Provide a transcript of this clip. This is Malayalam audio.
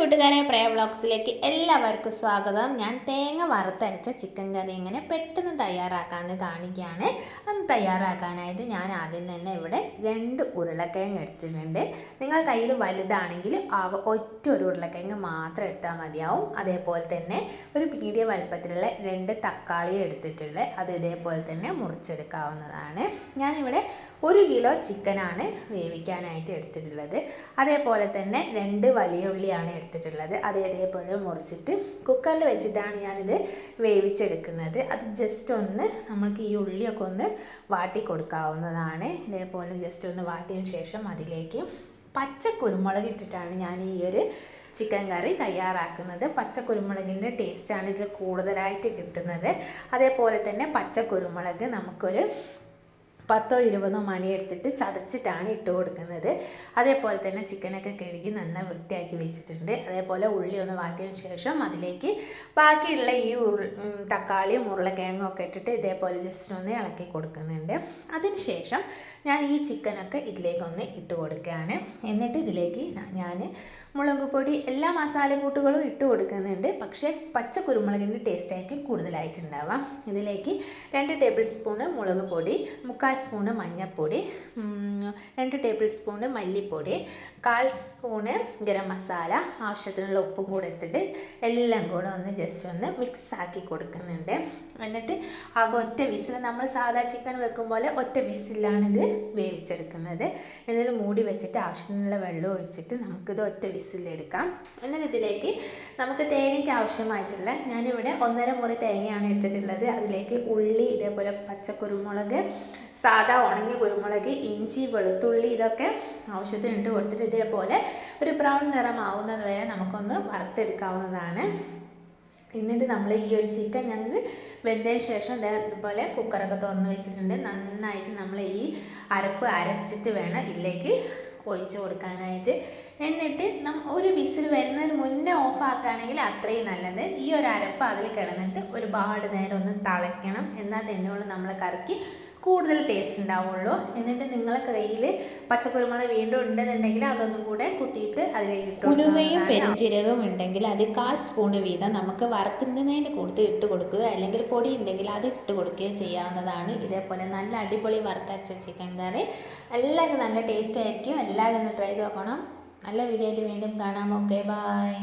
കൂട്ടുകാരെ പ്രയ വ്ളോഗ്സിലേക്ക് എല്ലാവർക്കും സ്വാഗതം. ഞാൻ തേങ്ങ വറുത്തരച്ച ചിക്കൻ കറി ഇങ്ങനെ പെട്ടെന്ന് തയ്യാറാക്കാമെന്ന് കാണിക്കുകയാണ് അത് തയ്യാറാക്കാനായിട്ട് ഞാൻ ആദ്യം തന്നെ ഇവിടെ രണ്ട് ഉരുളക്കിഴങ്ങ് എടുത്തിട്ടുണ്ട്. നിങ്ങൾ കയ്യിൽ വലുതാണെങ്കിൽ ആകെ ഒറ്റ ഒരു ഉരുളക്കിഴങ്ങ് മാത്രം എടുത്താൽ മതിയാവും. അതേപോലെ തന്നെ ഒരു മീഡിയം വലുപ്പത്തിലുള്ള രണ്ട് തക്കാളി എടുത്തിട്ടുള്ളത്. അത് ഇതേപോലെ തന്നെ മുറിച്ചെടുക്കാവുന്നതാണ്. ഞാനിവിടെ ഒരു കിലോ ചിക്കനാണ് വേവിക്കാനായിട്ട് എടുത്തിട്ടുള്ളത്. അതേപോലെ തന്നെ രണ്ട് വലിയ ഉള്ളിയാണ് എടുത്തിട്ടുള്ളത്. അത് ഇതേപോലെ മുറിച്ചിട്ട് കുക്കറിൽ വെച്ചിട്ടാണ് ഞാനിത് വേവിച്ചെടുക്കുന്നത്. അത് ജസ്റ്റ് ഒന്ന് നമ്മൾക്ക് ഈ ഉള്ളിയൊക്കെ ഒന്ന് വാട്ടി കൊടുക്കാവുന്നതാണ്. ഇതേപോലെ ജസ്റ്റ് ഒന്ന് വാട്ടിയതിന് ശേഷം അതിലേക്ക് പച്ച കുരുമുളക് ഇട്ടിട്ടാണ് ഞാൻ ഈ ഒരു ചിക്കൻ കറി തയ്യാറാക്കുന്നത്. പച്ച കുരുമുളകിന്റെ ടേസ്റ്റാണ് ഇതിൽ കൂടുതലായിട്ട് കിട്ടുന്നത്. അതേപോലെ തന്നെ പച്ച കുരുമുളക് നമുക്കൊരു പത്തോ ഇരുപതോ മണി എടുത്തിട്ട് ചതച്ചിട്ടാണ് ഇട്ട് കൊടുക്കുന്നത്. അതേപോലെ തന്നെ ചിക്കനൊക്കെ കഴുകി നന്നായി വൃത്തിയാക്കി വെച്ചിട്ടുണ്ട്. അതേപോലെ ഉള്ളി ഒന്ന് വാട്ടിയതിന് ശേഷം അതിലേക്ക് ബാക്കിയുള്ള ഈ തക്കാളിയും ഉരുളക്കിഴങ്ങും ഒക്കെ ഇട്ടിട്ട് ഇതേപോലെ ജസ്റ്റ് ഒന്ന് ഇളക്കി കൊടുക്കുന്നുണ്ട്. അതിനുശേഷം ഞാൻ ഈ ചിക്കനൊക്കെ ഇതിലേക്കൊന്ന് ഇട്ട് കൊടുക്കുകയാണ്. എന്നിട്ട് ഇതിലേക്ക് ഞാൻ മുളക് പൊടി എല്ലാ മസാലക്കൂട്ടുകളും ഇട്ട് കൊടുക്കുന്നുണ്ട്. പക്ഷേ പച്ച കുരുമുളകിന്റെ ടേസ്റ്റ് ആയിരിക്കും കൂടുതലായിട്ടുണ്ടാവാം ഇതിലേക്ക് രണ്ട് ടേബിൾ സ്പൂണ് മുളക് പൊടി മുക്കാൽ സ്പൂണ് മഞ്ഞൾപ്പൊടി രണ്ട് ടേബിൾ സ്പൂണ് മല്ലിപ്പൊടി കാൽ സ്പൂണ് ഗരം മസാല ആവശ്യത്തിനുള്ള ഉപ്പും കൂടെ എടുത്തിട്ട് എല്ലാം കൂടെ ഒന്ന് ജസ്റ്റ് ഒന്ന് മിക്സ് ആക്കി കൊടുക്കുന്നുണ്ട്. എന്നിട്ട് ആകെ ഒറ്റ വിസിൽ നമ്മൾ സാധാ ചിക്കൻ വെക്കും പോലെ ഒറ്റ വിസിലാണിത് വേവിച്ചെടുക്കുന്നത്. എന്നിട്ട് മൂടി വെച്ചിട്ട് ആവശ്യത്തിനുള്ള വെള്ളം ഒഴിച്ചിട്ട് നമുക്കിത് ഒറ്റ വിസിലെടുക്കാം എന്നിട്ട് ഇതിലേക്ക് നമുക്ക് തേങ്ങയ്ക്ക് ആവശ്യമായിട്ടുള്ള ഞാനിവിടെ ഒന്നര മുറി തേങ്ങയാണ് എടുത്തിട്ടുള്ളത്. അതിലേക്ക് ഉള്ളി ഇതേപോലെ പച്ചക്കുരുമുളക് സാധാ ഉണങ്ങിയ കുരുമുളക് ഇഞ്ചി വെളുത്തുള്ളി ഇതൊക്കെ ആവശ്യത്തിന് ഇട്ട് കൊടുത്തിട്ട് ഇതേപോലെ ഒരു ബ്രൗൺ നിറമാവുന്നത് വരെ നമുക്കൊന്ന് വറുത്തെടുക്കാവുന്നതാണ്. എന്നിട്ട് നമ്മൾ ഈ ഒരു ചിക്കൻ ഞങ്ങൾക്ക് വെന്തതിന് ശേഷം ഇതേപോലെ കുക്കറൊക്കെ തുറന്ന് വെച്ചിട്ടുണ്ട്. നന്നായിട്ട് നമ്മൾ ഈ അരപ്പ് അരച്ചിട്ട് വേണം ഇതിലേക്ക് ഒഴിച്ചു കൊടുക്കാനായിട്ട്. എന്നിട്ട് നം ഒരു വരുന്നതിന് മുന്നേ ഓഫ് ആക്കുകയാണെങ്കിൽ അത്രയും നല്ലത്. ഈ ഒരു അരപ്പ് അതിൽ കിടന്നിട്ട് ഒരുപാട് നേരം ഒന്ന് തളയ്ക്കണം. എന്നാൽ തന്നെയുള്ളൂ നമ്മൾ കറിക്ക് കൂടുതൽ ടേസ്റ്റ് ഉണ്ടാവുള്ളൂ. എന്നിട്ട് നിങ്ങളെ കയ്യിൽ പച്ചക്കുരുമുളക് വീണ്ടും ഉണ്ടെന്നുണ്ടെങ്കിൽ അതൊന്നും കൂടെ കുത്തിയിട്ട് അതിലേക്ക് ഇട്ട് ഉലുവയും പെരുംജീരകവും ഉണ്ടെങ്കിൽ അത് കാൽ സ്പൂൺ വീതം നമുക്ക് വറുത്തുന്നതിന് കൊടുത്ത് ഇട്ട് കൊടുക്കുക. അല്ലെങ്കിൽ പൊടി ഉണ്ടെങ്കിൽ അത് ഇട്ട് കൊടുക്കുകയോ ചെയ്യാവുന്നതാണ്. ഇതേപോലെ നല്ല അടിപൊളി വറുത്തരച്ച ചിക്കൻ കറി. എല്ലാവർക്കും നല്ല ടേസ്റ്റ് ആയിരിക്കും. എല്ലാവരും ഒന്ന് ട്രൈ ചെയ്ത് നോക്കണം. നല്ല വീഡിയോ വീണ്ടും കാണാം. Okay bye